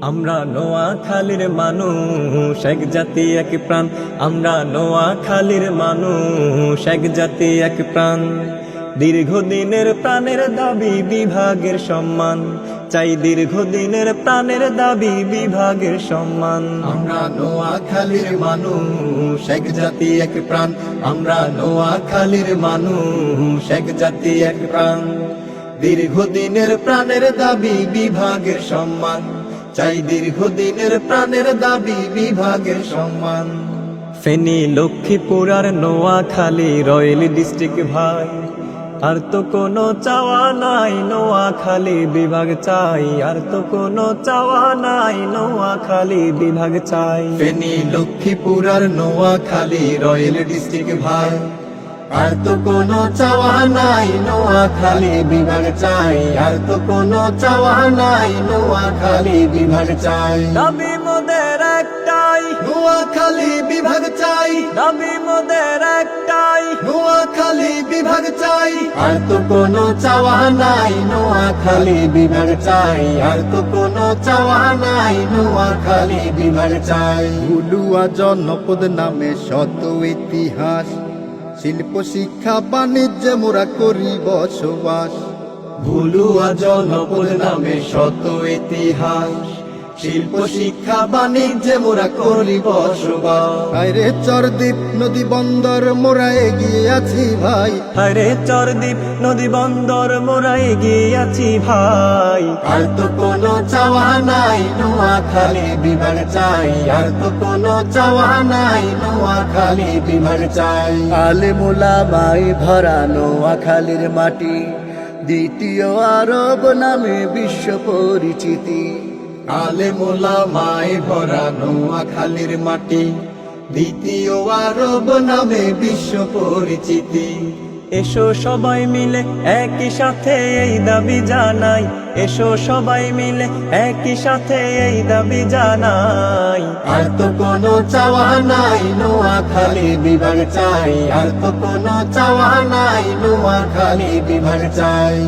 আমরা নোয়া খালির মানুষ, এক জাতি, এক প্রাণ। আমরা নোয়া খালির মানুষ, এক জাতি, এক প্রাণ। দীর্ঘদিনের প্রাণের দাবি, বিভাগের সম্মান। চাই দীর্ঘদিনের প্রাণের দাবি, বিভাগের সম্মান। আমরা নোয়া খালির মানুষ, এক জাতি, এক প্রাণ। আমরা নোয়া খালির মানুষ, এক জাতি, এক প্রাণ। দীর্ঘদিনের প্রাণের দাবি, বিভাগের সম্মান। চাই দীর্ঘদিনের প্রাণের দাবি বিভাগের সম্মান। ফেনী লক্ষ্মীপুর আর নোয়াখালী রয়্যাল ডিস্ট্রিক্ট ভাই। আর তো কোনো চাওয়া নাই নোয়াখালী বিভাগ চাই। আর তো কোনো চাওয়া নাই নোয়াখালী বিভাগ চাই। ফেনী লক্ষ্মীপুর আর নোয়াখালী রয়্যাল ডিস্ট্রিক্ট ভাই। আর তো কোনো চাওয়া নাই নোয়া খালি বিভাগ চাই। আর তো কোনো চাওয়া নাই নোয়া খালি বিভাগ চাই। দাবি মোদের একটাই। নোয়া খালি বিভাগ চাই। দাবি মোদের একটাই। নোয়া খালি বিভাগ চাই। আর তো কোনো চাওয়া নাই নোয়া খালি বিভাগ চাই। আর তো কোনো চাওয়া নাই নোয়া খালি বিভাগ চাই। ভুলুয়া জনপদ নামে শত ইতিহাস। শিল্প শিক্ষা বাণিজ্যে মোরা করি বসবাস। ভুলুয়া জনপদ নামে শত ইতিহাস। শিল্প শিক্ষা বাণিজ্যে মোরা করি বসবাস আরে চরদ্বীপ নদী বন্দর মোরা এগিয়ে আছি ভাই। হরে চরদ্বীপ নদী বন্দর মোরা এগিয়ে আছি ভাই। আর তো কোনো চাওয়া নাই নোয়া খালি বিভাগ চাই। আর তো কোনো চাওয়া নাই নোয়া খালি বিভাগ চাই। আলে মোলা মাই নোয়া খালির মাটি দ্বিতীয় আরব নামে বিশ্ব পরিচিতি। আলে মোলা মাই ভরা নোয়াখালীর মাটি। দ্বিতীয় আরব নামে বিশ্ব পরিচিতি। এসো সবাই মিলে একই সাথে এই দাবি জানাই। এসো সবাই মিলে একই সাথে এই দাবি জানাই। আর তো কোনো চাওয়া নাই নোয়া খালি বিভাগ চাই। আর তো কোনো চাওয়া নাই নোয়া খালি বিভাগ চাই।